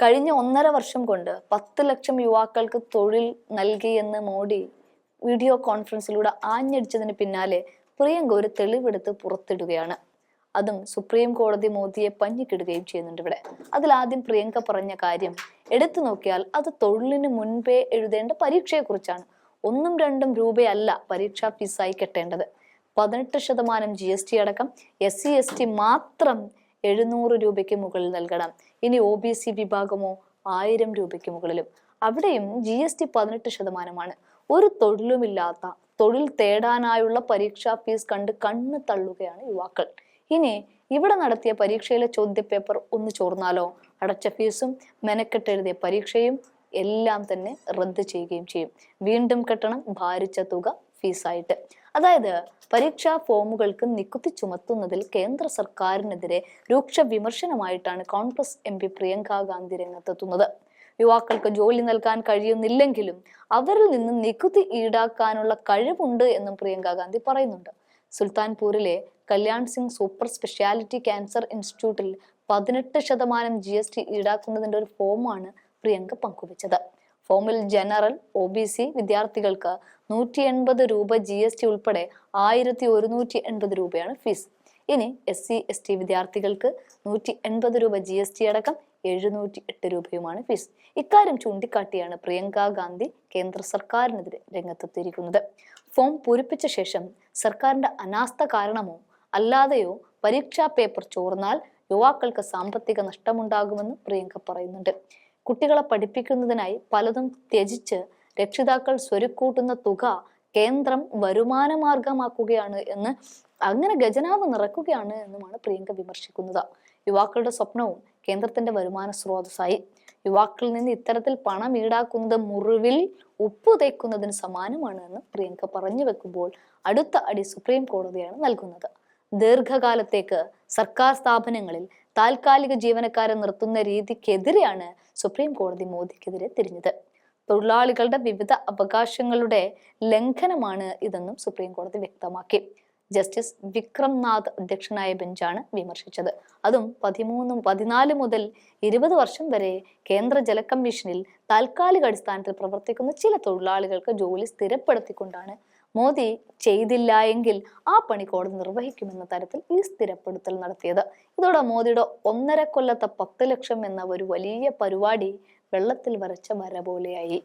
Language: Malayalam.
കഴിഞ്ഞ ഒന്നര വർഷം കൊണ്ട് പത്ത് ലക്ഷം യുവാക്കൾക്ക് തൊഴിൽ നൽകിയെന്ന് മോഡി വീഡിയോ കോൺഫറൻസിലൂടെ ആഞ്ഞടിച്ചതിന് പിന്നാലെ പ്രിയങ്ക ഒരു തെളിവെടുത്ത് പുറത്തിടുകയാണ്. അതും സുപ്രീം കോടതി മോദിയെ പഞ്ഞിക്കിടുകയും ചെയ്യുന്നുണ്ട് ഇവിടെ. അതിലാദ്യം പ്രിയങ്ക പറഞ്ഞ കാര്യം എടുത്തു നോക്കിയാൽ അത് തൊഴിലിന് മുൻപേ എഴുതേണ്ട പരീക്ഷയെക്കുറിച്ചാണ്. ഒന്നും രണ്ടും രൂപയല്ല പരീക്ഷാ ഫീസായി കെട്ടേണ്ടത്. പതിനെട്ട് ശതമാനം ജി എസ് ടി അടക്കം എസ് സി എസ് ടി മാത്രം എഴുന്നൂറ് രൂപയ്ക്ക് മുകളിൽ നൽകണം. ഇനി ഒ ബി സി വിഭാഗമോ ആയിരം രൂപയ്ക്ക് മുകളിലും. അവിടെയും ജി എസ് ടി പതിനെട്ട് ശതമാനമാണ്. ഒരു തൊഴിലുമില്ലാത്ത തൊഴിൽ തേടാനായുള്ള പരീക്ഷാ ഫീസ് കണ്ട് കണ്ണ് തള്ളുകയാണ് യുവാക്കൾ. ഇനി ഇവിടെ നടത്തിയ പരീക്ഷയിലെ ചോദ്യപേപ്പർ ഒന്ന് ചോർന്നാലോ? അടച്ച ഫീസും മെനക്കെട്ട് എഴുതിയ പരീക്ഷയും എല്ലാം തന്നെ റദ്ദ് ചെയ്യുകയും ചെയ്യും. വീണ്ടും കെട്ടണം ഭാരിച്ച തുക ഫീസായിട്ട്. അതായത് പരീക്ഷാ ഫോമുകൾക്ക് നികുതി ചുമത്തുന്നതിൽ കേന്ദ്ര സർക്കാരിനെതിരെ രൂക്ഷ വിമർശനമായിട്ടാണ് കോൺഗ്രസ് എം പി പ്രിയങ്ക ഗാന്ധി രംഗത്തെത്തുന്നത്. യുവാക്കൾക്ക് ജോലി നൽകാൻ കഴിയുന്നില്ലെങ്കിലും അവരിൽ നിന്ന് നികുതി ഈടാക്കാനുള്ള കഴിവുണ്ട് എന്നും പ്രിയങ്ക ഗാന്ധി പറയുന്നുണ്ട്. സുൽത്താൻപൂരിലെ Kalyan Singh super speciality cancer ഇൻസ്റ്റിറ്റ്യൂട്ടിൽ പതിനെട്ട് ശതമാനം ജി എസ് ടി ഈടാക്കുന്നതിന്റെ ഒരു ഫോമാണ് പ്രിയങ്ക പങ്കുവച്ചത്. ഫോമിൽ ജനറൽ ഒ ബി സി വിദ്യാർത്ഥികൾക്ക് നൂറ്റി എൺപത് രൂപ ജി എസ് ടി ഉൾപ്പെടെ ആയിരത്തി ഒരുന്നൂറ്റി എൺപത് രൂപയാണ് ഫീസ്. ഇനി എസ് സി എസ് ടി വിദ്യാർത്ഥികൾക്ക് നൂറ്റി എൺപത് രൂപ ജി എസ് ടി അടക്കം എഴുന്നൂറ്റി എട്ട് രൂപയുമാണ് ഫീസ്. ഇക്കാര്യം ചൂണ്ടിക്കാട്ടിയാണ് പ്രിയങ്ക ഗാന്ധി കേന്ദ്ര സർക്കാരിനെതിരെ രംഗത്തെത്തിയിരിക്കുന്നത്. ഫോം പൂരിപ്പിച്ച ശേഷം സർക്കാരിന്റെ അനാസ്ഥ കാരണമോ അല്ലാതെയോ പരീക്ഷാ പേപ്പർ ചോർന്നാൽ യുവാക്കൾക്ക് സാമ്പത്തിക നഷ്ടമുണ്ടാകുമെന്ന് പ്രിയങ്ക പറയുന്നുണ്ട്. കുട്ടികളെ പഠിപ്പിക്കുന്നതിനായി പലതും ത്യജിച്ച് രക്ഷിതാക്കൾ സ്വരുക്കൂട്ടുന്ന തുക കേന്ദ്രം വരുമാന മാർഗമാക്കുകയാണ് എന്ന് അങ്ങനെ ഖജനാവ് നിറക്കുകയാണ് എന്നുമാണ് പ്രിയങ്ക വിമർശിക്കുന്നത്. യുവാക്കളുടെ സ്വപ്നവും കേന്ദ്രത്തിന്റെ വരുമാന സ്രോതസ്സായി. യുവാക്കളിൽ നിന്ന് ഇത്തരത്തിൽ പണം ഈടാക്കുന്നത് മുറിവിൽ ഉപ്പ് തേക്കുന്നതിന് സമാനമാണ് എന്ന് പ്രിയങ്ക പറഞ്ഞു വെക്കുമ്പോൾ അടുത്ത അടി സുപ്രീം കോടതിയാണ് നൽകുന്നത്. ദീർഘകാലത്തേക്ക് സർക്കാർ സ്ഥാപനങ്ങളിൽ താൽക്കാലിക ജീവനക്കാരെ നിർത്തുന്ന രീതിക്കെതിരെയാണ് സുപ്രീം കോടതി മോദിക്കെതിരെ തിരിഞ്ഞത്. തൊഴിലാളികളുടെ വിവിധ അവകാശങ്ങളുടെ ലംഘനമാണ് ഇതെന്നും സുപ്രീം കോടതി വ്യക്തമാക്കി. ജസ്റ്റിസ് വിക്രം നാഥ് അധ്യക്ഷനായ ബെഞ്ചാണ് വിമർശിച്ചത്. അതും പതിമൂന്നും പതിനാല് മുതൽ ഇരുപത് വർഷം വരെ കേന്ദ്ര ജല കമ്മീഷനിൽ താൽക്കാലിക അടിസ്ഥാനത്തിൽ പ്രവർത്തിക്കുന്ന ചില തൊഴിലാളികൾക്ക് ജോലി സ്ഥിരപ്പെടുത്തിക്കൊണ്ടാണ് മോദി ചെയ്തില്ല എങ്കിൽ ആ പണി കോടതി നിർവഹിക്കുമെന്ന തരത്തിൽ ഈ സ്ഥിരപ്പെടുത്തൽ നടത്തിയത്. ഇതോടെ മോദിയുടെ ഒന്നര കൊല്ലത്തെ പത്ത് ലക്ഷം എന്ന ഒരു വലിയ പരിപാടി വെള്ളത്തിൽ വരച്ച വര പോലെയായി.